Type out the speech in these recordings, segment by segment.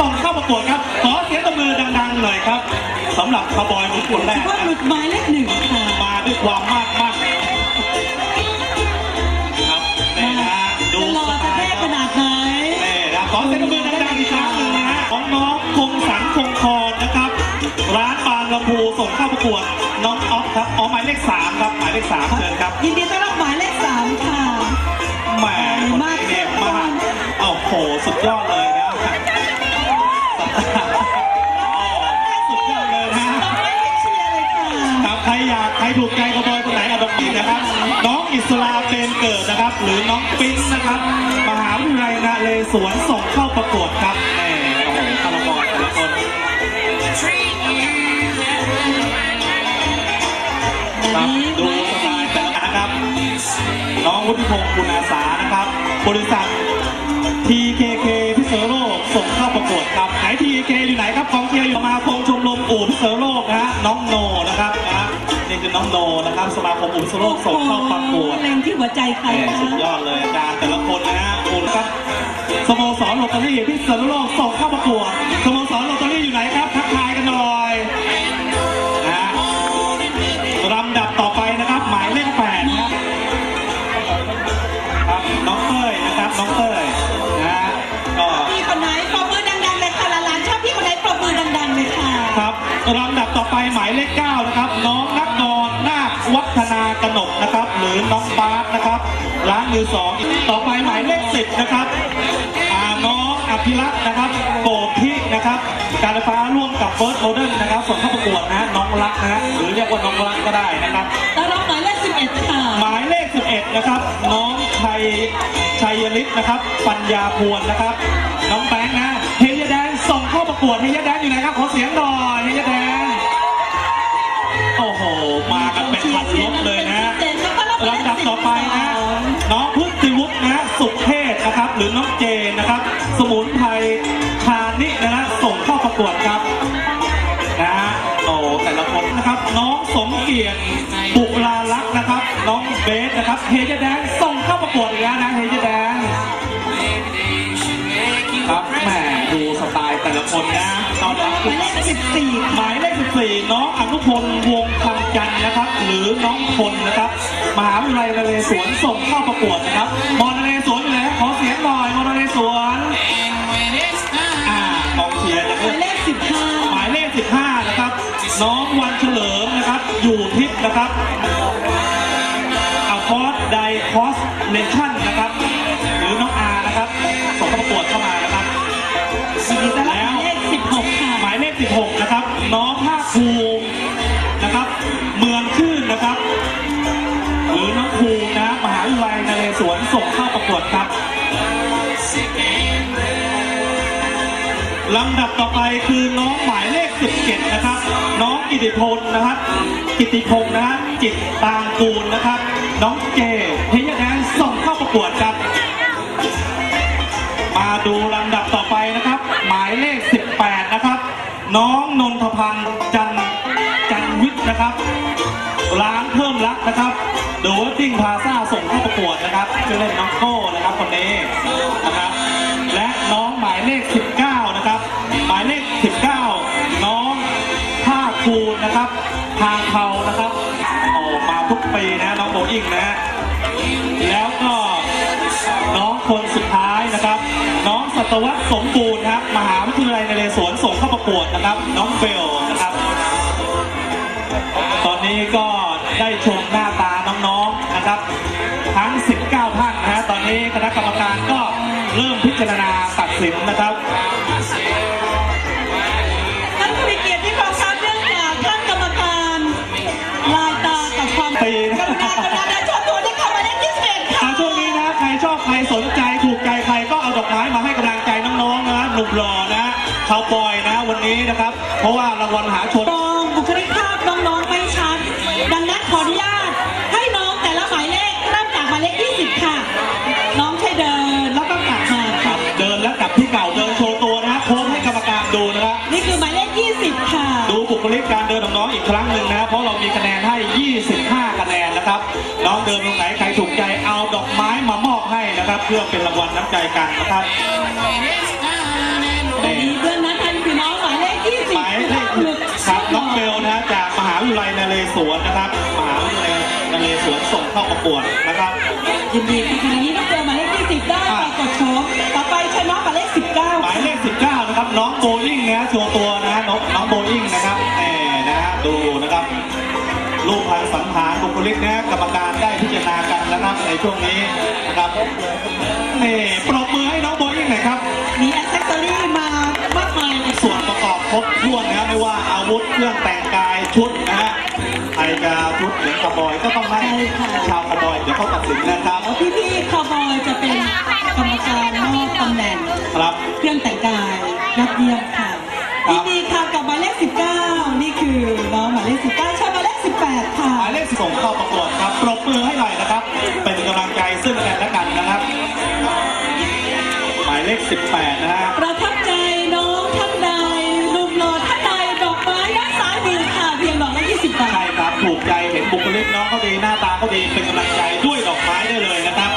ส่งเข้าประกวดครับขอเสียงตบมือดังๆหน่อยครับสำหรับขบอยมุกคนแรกว่าหลุดหมายเลขหนึ่งมาด้วยความมาก กวดน้องออฟครับอ๋อหมายเลขสามครับหมายเลขสามเชิญครับยินดีต้อนรับหมายเลขสามค่ะแหมคนนี้เนี่ยมากโอ้โหสุดยอดเลยนะสุดยอดเลยนะต่อไปให้เชียร์เลยค่ะครับใครอยากใครถูกใจกระบอยคนไหนเอาดอกนี้นะครับ น้องอิสลาเป็นเกิดนะครับ หรือน้องปิ๊งนะครับ มหาวิทยาลัยนาเลสวนส่งเข้าประกวดครับ น้องวุฒิพงศ์คุณอาสานะครับ บริษัท TKK พิเศษโลกส่งเข้าประกวดครับไหน TKK อยู่ไหนครับกองเชียร์อยู่สมาคมชมรมอู่พิเศษโลกนะฮะน้องโนนะครับนะนี่คือน้องโนนะครับสมาคมอู่พิเศษโลกส่งเข้าประกวดเล็งที่หัวใจใครแหม่คะสุดยอดเลยอาจารย์แต่ละคนนะฮะคุณครับสโมสรโรตารี่พิเศษโลกส่งเข้าประกวดสโมสรโรตำดับต่อไปหมายเลขเก้านะครับ น้องนักนอนนาควัฒนากนกนะครับ หรือน้องบาสนะครับร้านมือสองต่อไปหมายเลขสิบนะครับอ่าน้องอภิรักษ์นะครับโกธินะครับ การไฟฟ้าร่วมกับเฟิร์สโมเดิร์นนะครับส่งเข้าประกวดนะฮะน้องรักนะฮะหรือเรียกว่าน้องรักก็ได้นะครับต้อนรับหมายเลขสิบเอ็ดค่ะหมายเลข11นะครับ น้องชัยชัยฤทธิ์นะครับ ปัญญาพวนนะครับ น้องแบงค์นะเฮียแดนส่งเข้าประกวดเฮียแดนอยู่ไหนครับขอเสียงหน่อยเฮียแดน กันเป็นพันรถเลยนะลำดับต่อไปนะ น้องพุทธิวุฒินะ สุเทพนะครับ หรือน้องเจนนะครับ สมุนไพรชานินะฮะส่งเข้าประกวดครับนะฮะโอ้แต่ละคนนะครับ น้องสมเกียรติบุลาลักษณ์นะครับ น้องเบสนะครับเฮยแดงส่งเข้าประกวดอีกแล้วนะเฮยแดง ล์แต่ละคนนะตอนรับหมายเลขสิบสี่หมายเลข14น้องอนุพลวงคำจันนะครับ หรือน้องพลนะครับมหาวิทยาลัยนเรศวรส่งเข้าประกวดนะครับมอนเรศวรอยู่ไหนขอเสียงหน่อยมอนเรศวรอ่ากองเชียร์นะหครัมายเลขสิบห้าหมายเลข15นะครับ น้องวันเฉลิมนะครับ อยู่ทิพย์นะครับอัลฟอสไดคอสเลชั่นนะครับ หรือน้องอานะครับ 16 นะครับ น้องภาคภูมินะครับ เมืองชื่นนะครับ หรือน้องภูมินะมหาวิทยาลัยนเรศวรส่งเข้าประกวดครับลำดับต่อไปคือน้องหมายเลข 17 นะครับ น้องกิติพลนะครับ กิติพงศ์นะฮะจิตตางกูลนะครับ น้องเจเฮียแดนส่งเข้าประกวดครับ พันธ์จันจันวิทย์นะครับ ร้านเพิ่มรักนะครับเดอะเวทติ้งพาซาส่งเข้าประกวดนะครับชื่อเล่นน้องโก้นะครับคนนี้นะครับ และน้องหมายเลข 19 นะครับ หมายเลข 19 น้องภาคภูนนะครับ ทางเทานะครับออกมาทุกปีนะน้องโบอิงนะฮะแล้วก็น้องคนสุดท้ายนะครับ น้องสัตวัตสมบูรณ์นะครับมหาวิทยาลัยนเรศวรส่ง ประกวดนะครับน้องเบลนะครับ ตอนนี้ก็ได้ชมหน้าตาน้องๆนะครับ ทั้ง 19 ท่านนะฮะตอนนี้คณะกรรมการก็เริ่มพิจารณาตัดสินนะครับ นี้นะครับ เพราะว่ารางวัลหาชน มองบุคลิกภาพน้องๆไม่ชัด ดังนั้นขออนุญาตให้น้องแต่ละหมายเลขเริ่มจากหมายเลข 20 ค่ะ น้องใช้เดินแล้วก็กลับมาค่ะ เดินแล้วกลับที่เก่าเดินโชว์ตัวนะฮะโค้งให้กรรมการดูนะครับ นี่คือหมายเลข 20 ค่ะ ดูบุคลิกการเดินของน้องอีกครั้งหนึ่งนะครับเพราะเรามีคะแนนให้ 25 คะแนนนะครับ น้องเดินตรงไหนใครถูกใจเอาดอกไม้มามอบให้นะครับ เพื่อเป็นรางวัลน้ำใจกันนะครับ ทยาลัยนเรศวรนะครับมหาวิทยาลัยนเรศวรส่งเข้าประกวดนะครับ ยินดีค่ะขณะนี้น้องเบลหมายเลขที่สิบได้ปรากฏโฉมต่อไปใช้น้องหมายเลขสิบเก้าหมายเลข19นะครับน้องโบลิ่งนะฮะโชว์ตัวนะฮะน้องน้องโบลิ่งนะครับแหมนะฮะดูนะครับรูปพันสันฐานบุคลิกนะฮะกรรมการได้พิจารณากันนะครับในช่วงนี้นะครับนี่ปรบมือให้น้องโบลิ่งหน่อยครับมีแอคเซสซอรี่มามากมายเลยส่วนประกอบครบถ้วนนะครับไม่ว่าอาวุธเครื่องแต่ง คาวบอยก็ต้องให้ชาวคาวบอยเดี๋ยวเขาตัดสินนะครับแล้วพี่ๆคาวบอยจะเป็นกรรมการมอบตำแหน่งครับ เครื่องแต่งกายยอดเยี่ยมค่ะครัยิบ นดีค่ะกับหมายเลข19 นี่คือน้องหมายเลข19ใช่หมายเลข18 ค่ะ หมายเลขส่งเข้าประกวดครับปรบมือให้หน่อยนะครับ เป็นกำลังใจซึ่งกันและกันนะครับ หมายเลข 18 นะฮะ ประ บุคลิกน้องเขาดีหน้าตาเขาดีเป็นกำลังใจด้วยดอกไม้ได้เลยนะครับ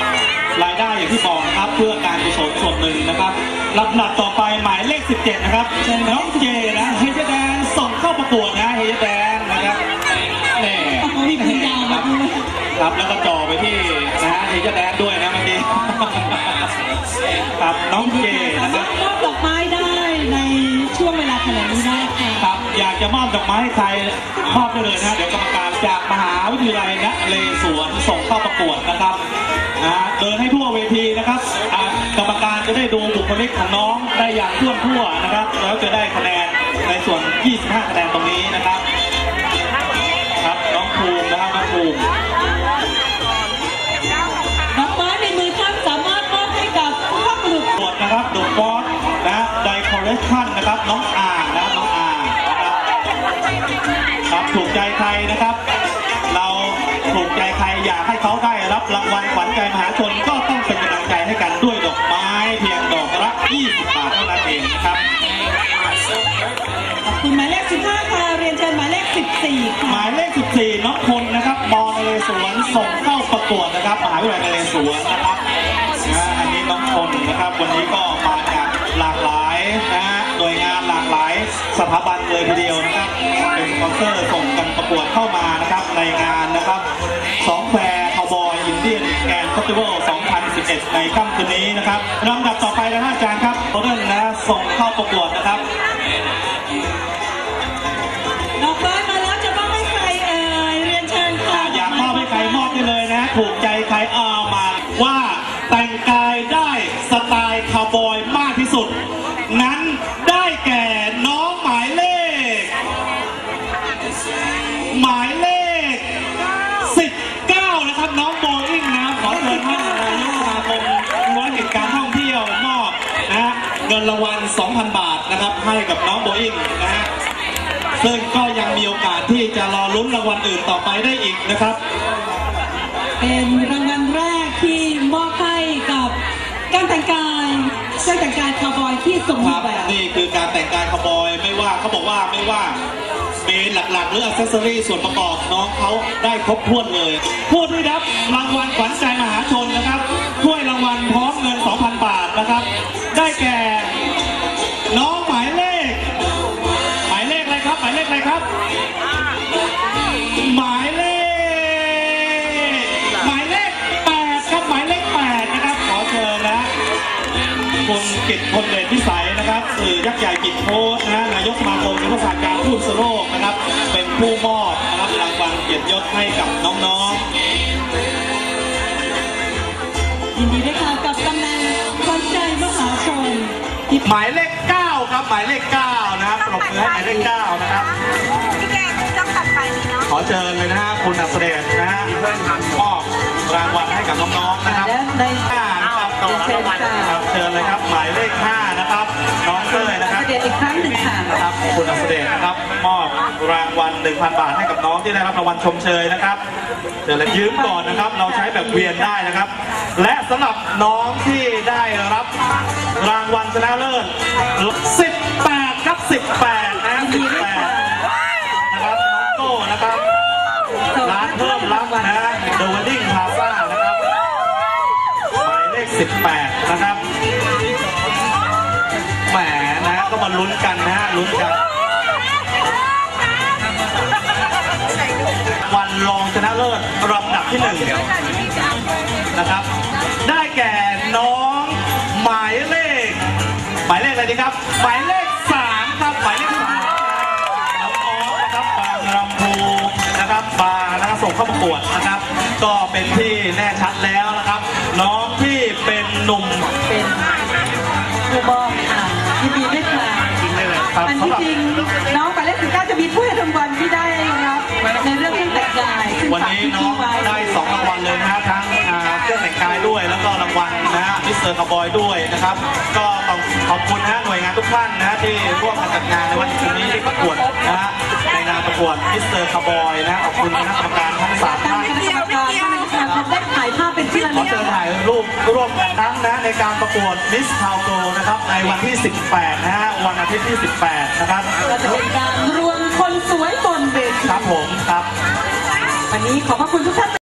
รายได้อย่างที่บอกนะครับเพื่อการกุศลส่วนหนึ่งนะครับลำดับต่อไปหมายเลข 17 นะครับน้องเจนะเฮยแดนส่งเข้าประกวดนะเฮยแดนนะครับแน่โอ้โหมีปืนยาวมาด้วยครับแล้วก็จ่อไปที่นะฮะเฮยแดนด้วยนะเมื่อกี้ครับน้องเจสานะคมารับากจะมอบดอกไม้ให้ใครมอบได้เลยนะเดี๋ยวกรรมการจากมหาวิทยาลัยนเรศวรส่งเข้าประกวดนะครับนะเดินให้ทั่วเวทีนะครับกรรมการจะได้ดูบุคลิกของน้องได้อย่างทั่วทั่วนะครับ แล้วจะได้คะแนนในส่วน 25 คะแนนตรงนี้นะครับ ครับน้องภูมินะครับน้องภูมิดอกไม้ในมือท่านสามารถมอบให้กับผู้พักบุรุษประกวดนะครับดูฟอสนะไดคอลเลชั่นนะครับน้องอ่างนะ ถูกใจใครอยากให้เขาได้รับรางวัลขวัญใจมหาชนก็ต้องเป็นกำลังใจให้กันด้วยดอกไม้เพียงดอกละ20บาทเท่านั้นเองนะครับขอบคุณหมายเลข15ค่ะเรียนเชิญหมายเลข14หค่ะมายเลข14น้องพลนะครับมอนเรศวรส่งเข้าประกวดนะครับมหาวิทยาลัยนเรศวรนะครับนะอันนี้น้องพลนะครับวันนี้ก็มาจากหลากหลายนะฮะหน่วยงานหลากหลายสถาบันเลยทีเดียวนะครับเป็นสปอนเซอร์ส่งกันประกวดเข้ามา ติวัล2011 ในค่ำคืนนี้นะครับลำดับต่อไปนะฮะอาจารย์ครับโมเดิร์นนะส่งเข้าประกวดนะครับดอกไม้มาแล้วจะมอบให้ใครเอ่ยเรียนเชิญค่ะอยากมอบให้ใครมอบได้เลยนะ ถูกใจใครเอามาว่า กับน้องโบอิงนะฮะซึ่งก็ยังมีโอกาสที่จะรอลุ้นรางวัลอื่นต่อไปได้อีกนะครับ เป็นรางวัลแรกที่มอบให้กับการแต่งกายเครื่องแต่งกายคาวบอยที่สมคบูรัรบณ์แบบนี่คือการแต่งกายคาวบอยไม่ว่าเขาบอกว่าไม่ว่าเมนหลักๆหรืออัซเซอรี่ส่วนประกอบน้องเขาได้ครบถ้วนเลย ผู้ที่รับรางวัลขวัญใจ กิตพลเดชพิสัยนะครับสื่อยักษ์ใหญ่กิจโพสต์นะนายกสมาคมยุทธศาสตร์การพูดสโลกนะครับ เป็นผู้มอบนะครับรางวัลเกียรติยศให้กับน้องยินดีด้วยค่ะกับตำแหน่งขวัญใจมหาชนที่ๆหมายเลข9ครับหมายเลข9นะครับปรบมือให้หมายเลข9นะครับพี่แกต้องตัดไปนี่เนาะขอเชิญเลยนะฮะคุณอัศเดชนะฮะมอบรางวัลให้กับน้องๆนะครับ ต่อรางวัลนะครับเชิญเลยครับหมายเลข5นะครับน้องเต้ยนะครับเด็ดอีกครั้งหนึ่งค่ะนะครับคุณอัศเดชนะครับมอบรางวัล1,000 บาทให้กับน้องที่ได้รับรางวัลชมเชยนะครับเดี๋ยวเรายืมก่อนนะครับ เราใช้แบบเวียนได้นะครับ และสำหรับน้องที่ได้รับรางวัลชนะเลิศ18ครับ18 ลุ้นกันนะฮะลุ้นกัน วันรองชนะเลิศลำดับที่หนึ่งนะครับ ได้แก่น้อง หมายเลข หมายเลขอะไรดีครับ หมายเลขสามครับหมายเลขสามน้องออฟนะครับบางลำพูนะครับมานะครับส่งเข้าประกวดนะครับ ก็เป็นที่แน่ชัดแล้วนะครับ น้องที่เป็นหนุ่มเป็น ที่หรับจริงน้องหมายเลขสิบเก้าจะมีผู้ให้รางวัลที่ได้รับในเรื่องเครื่องแต่งกายซึ่งวันฝากนี้พี่น้อพี่งไว้ได้สองรางวัลเลยนะฮะทั้งอ่าเครื่องแต่งกายด้วยแล้วก็รางวัลนะฮะมิสเตอร์คาร์บอยด้วยนะครับ ก็ต้องขอบคุณนะฮะหน่วยงานทุกท่านนะฮะที่ร่วมกันจัดงานในวันนี้ที่ประกวดนะฮะในงานประกวดมิสเตอร์คาร์บอยนะฮะขอบคุณคณะกรรมการทั้งสามทางท่าน ได้ถ่ายภาพเป็นที่ระขอลึกเชิญถ่ายรูปร่วมกันทั้งนะในการประกวดมิส o าวโกนะครับในวันที่ 18 นะฮะวันอาทิตย์ที่ 18 นะครับก็จะเป็นการรวมคนสวยบนเวทีครับผมครับ วันนี้ขอบพระคุณทุกท่าน